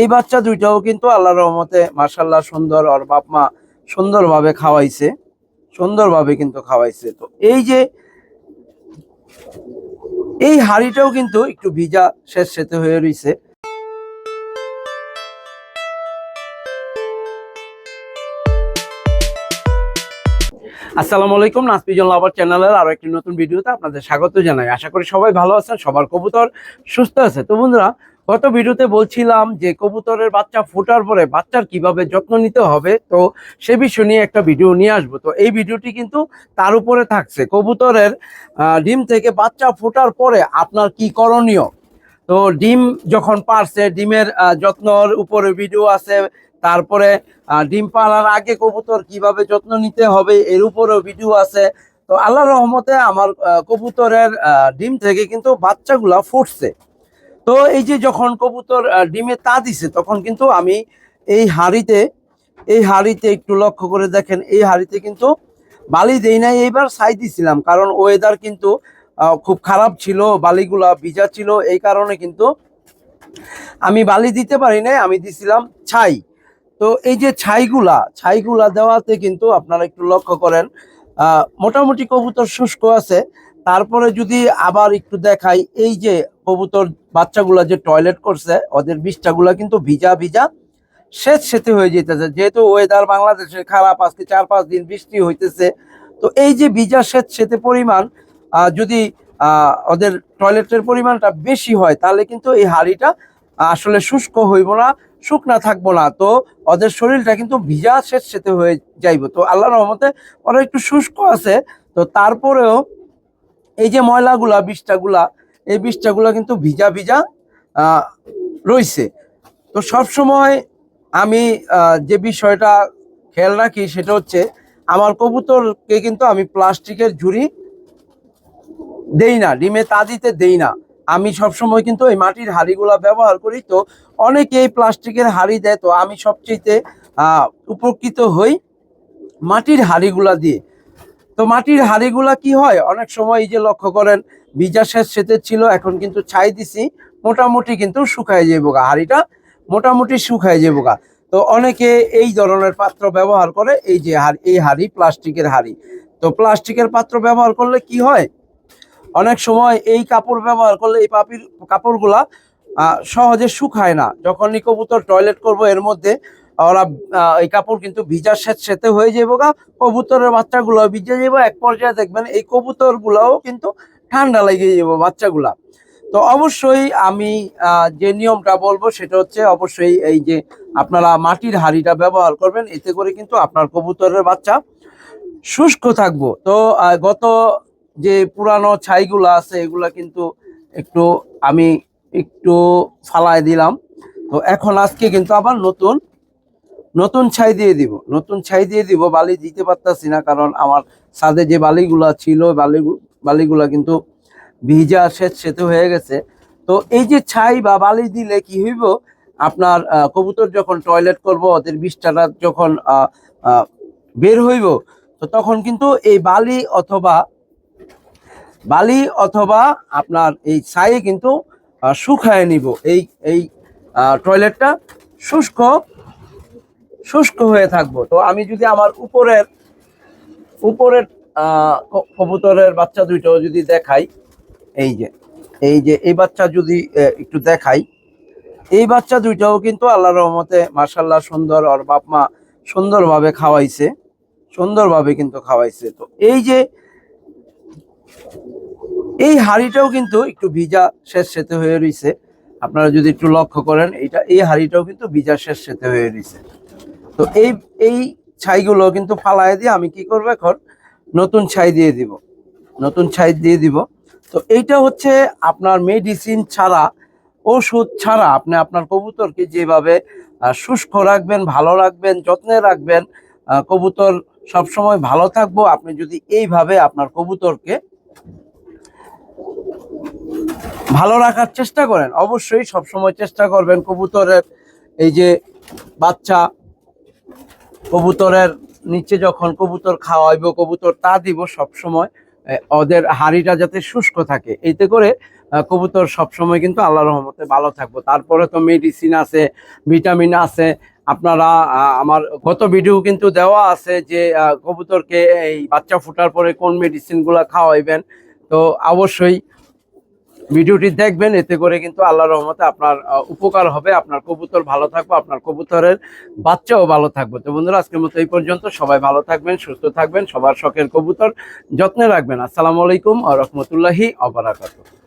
এই বাচ্চা দুইটাও কিন্তু আল্লাহ রহমতে মার্শাল্লাহ সুন্দর ওর বাপ মা সুন্দরভাবে খাওয়াইছে, সুন্দরভাবে কিন্তু খাওয়াইছে। তো এই যে এই হাড়িটাও কিন্তু একটু ভিজা শেষ সেতে হয়ে রয়েছে আসসালামু আলাইকুম নাসপিজন লাভার চ্যানেলের আরও একটি নতুন ভিডিওতে আপনাদের স্বাগত জানাই। আশা করি সবাই ভালো আছেন, সবার কবুতর সুস্থ আছে। তো বন্ধুরা গত ভিডিওতে বলছিলাম যে কবুতরের বাচ্চা ফোটার পরে বাচ্চার কীভাবে যত্ন নিতে হবে, তো সে বিষয় নিয়ে একটা ভিডিও নিয়ে আসব। তো এই ভিডিওটি কিন্তু তার উপরে থাকছে। কবুতরের ডিম থেকে বাচ্চা ফোটার পরে আপনার কি করণীয়? তো ডিম যখন পারছে, ডিমের যত্নর উপরে ভিডিও আছে, তারপরে ডিম পাড়ার আগে কবুতর কীভাবে যত্ন নিতে হবে, এর উপরেও ভিডিও আছে। তো আল্লাহ রহমতে আমার কবুতরের ডিম থেকে কিন্তু বাচ্চাগুলা ফুটছে। তো এই যে যখন কবুতর ডিমে তা দিছে, তখন কিন্তু আমি এই হাড়িতে এই হাড়িতে একটু লক্ষ্য করে দেখেন, এই হাড়িতে কিন্তু বালি দেই নাই, এইবার ছাই দিছিলাম। কারণ ওয়েদার কিন্তু খুব খারাপ ছিল, বালিগুলা ভিজা ছিল, এই কারণে কিন্তু আমি বালি দিতে পারি নাই, আমি দিছিলাম ছাই। তো এই যে ছাইগুলা ছাইগুলা দেওয়াতে কিন্তু আপনারা একটু লক্ষ্য করেন মোটামুটি কবুতর শুষ্ক আছে তারপরে যদি আবার একটু দেখাই, এই যে কবুতর বাচ্চাগুলা যে টয়লেট করছে, ওদের বিষ্ঠাগুলা কিন্তু ভিজা ভিজা সেচ সেতে হয়ে যেতেছে। যেহেতু ওয়েদার বাংলাদেশে খারাপ, আজকে চার পাঁচ দিন বৃষ্টি হইতেছে। তো এই যে ভিজা সেচ সেতে পরিমাণ যদি ওদের টয়লেটের পরিমাণটা বেশি হয়, তাহলে কিন্তু এই হাড়িটা আসলে শুষ্ক হইব না, শুকনা থাকব না। তো ওদের শরীরটা কিন্তু ভিজা সেচ সেতে হয়ে যাইব। তো আল্লাহ রহমতে ওরা একটু শুষ্ক আছে। তো তারপরেও এই যে ময়লাগুলা বিষটাগুলা এই বিষটাগুলা কিন্তু ভিজা ভিজা রইছে। তো সব সময় আমি যে বিষয়টা খেয়াল রাখি সেটা হচ্ছে, আমার কবুতরকে কিন্তু আমি প্লাস্টিকের ঝুড়ি দেই না, ডিমে তা দিতে দেই না। আমি সবসময় কিন্তু এই মাটির হাঁড়িগুলা ব্যবহার করি। তো অনেকে এই প্লাস্টিকের হাড়ি দেয়, তো আমি সবচেয়ে উপকৃত হই মাটির হাঁড়িগুলা দিয়ে। তো মাটির হাঁড়িগুলা কি হয়? অনেক সময় এই যে লক্ষ্য করেন, ভিজা শেষ সেতে ছিল, এখন কিন্তু ছাই দিছি, মোটামুটি কিন্তু শুকায় যাইব গা, হাঁড়িটা মোটামুটি শুকায় যাইব গা। তো অনেকে এই ধরনের পাত্র ব্যবহার করে, এই যে হাড়ি, এই হাঁড়ি প্লাস্টিকের হাঁড়ি। তো প্লাস্টিকের পাত্র ব্যবহার করলে কি হয়? অনেক সময় এই কাপড় ব্যবহার করলে এই পাপির, কাপড়গুলা সহজে শুকায় না। যখনই কবুতর টয়লেট করব, এর মধ্যে ওরা এই কাপড় কিন্তু ভিজা সেচ সেতে হয়ে যাব গা, কবুতরের বাচ্চাগুলো ভিজে যাব এক পর্যায়ে দেখবেন এই কবুতর গুলাও কিন্তু ঠান্ডা লেগে যাব বাচ্চাগুলা। তো অবশ্যই আমি যে নিয়মটা বলব সেটা হচ্ছে অবশ্যই এই যে আপনারা মাটির হাঁড়িটা ব্যবহার করবেন, এতে করে কিন্তু আপনার কবুতরের বাচ্চা শুষ্ক থাকব। তো গত যে পুরানো ছাইগুলো আছে, এগুলা কিন্তু একটু আমি একটু ফালায় দিলাম। তো এখন আজকে কিন্তু আবার নতুন নতুন ছাই দিয়ে দিব। নতুন ছাই দিয়ে দিব, বালি দিতে পারতাছি না, কারণ আমার ছাদে যে বালিগুলা ছিল বালি বালিগুলা কিন্তু ভিজা সেচ সেতু হয়ে গেছে। তো এই যে ছাই বা বালি দিলে কি হইব? আপনার কবুতর যখন টয়লেট করব, ওদের বিষ্ঠাটা যখন বের হইব, তো তখন কিন্তু এই বালি অথবা বালি অথবা আপনার এই ছাই কিন্তু শুকায় নিব। এই এই টয়লেটটা শুষ্ক শুষ্ক হয়ে থাকব। তো আমি যদি আমার উপরের উপরের কবুতরের বাচ্চা দুইটাও যদি দেখাই, এই যে এই যে, এই বাচ্চা যদি একটু দেখাই, এই বাচ্চা দুইটাও কিন্তু আল্লাহ রহমতে মার্শাল্লাহ সুন্দর ওর বাপ মা সুন্দরভাবে খাওয়াইছে, সুন্দরভাবে কিন্তু খাওয়াইছে। তো এই যে, এই হাড়িটাও কিন্তু একটু ভিজা শেষ সেতে হয়ে রইছে। আপনারা যদি একটু লক্ষ্য করেন এটা এই হাড়িটাও কিন্তু ভিজা শেষ সেতে হয়ে রইছে। তো এই এই ছাইগুলো কিন্তু ফালায় দিয়ে আমি কি করব এখন? নতুন ছাই দিয়ে দিব। নতুন ছাই দিয়ে দিব। তো এইটা হচ্ছে আপনার মেডিসিন ছাড়া, ওষুধ ছাড়া আপনি আপনার কবুতরকে যেভাবে শুষ্ক রাখবেন, ভালো রাখবেন, যত্নে রাখবেন কবুতর সবসময় ভালো থাকব। আপনি যদি এইভাবে আপনার কবুতরকে ভালো রাখার চেষ্টা করেন, অবশ্যই সবসময় চেষ্টা করবেন কবুতরের এই যে বাচ্চা কবুতরের নিচে যখন কবুতর খাওয়াইব কবুতর তা দিব সব সময় ওদের হাড়িটা যাতে শুষ্ক থাকে। এতে করে কবুতর সবসময় কিন্তু আল্লাহ রহমতে ভালো থাকব। তারপরে তো মেডিসিন আছে ভিটামিন আছে। আপনারা আমার গত ভিডিও কিন্তু দেওয়া আছে যে কবুতরকে এই বাচ্চা ফোটার পরে কোন মেডিসিনগুলো খাওয়াইবেন। তো অবশ্যই ভিডিওটি দেখবেন, এতে করে কিন্তু আল্লাহ রহমতে আপনার উপকার হবে। আপনার কবুতর ভালো থাকবে, আপনার কবুতরের বাচ্চাও ভালো থাকবে। তো বন্ধুরা, আজকের মতো এই পর্যন্ত। সবাই ভালো থাকবেন, সুস্থ থাকবেন, সবার শখের কবুতর যত্নে রাখবেন। আসসালামু আলাইকুম আ রহমতুল্লাহি আবরাকাতুহ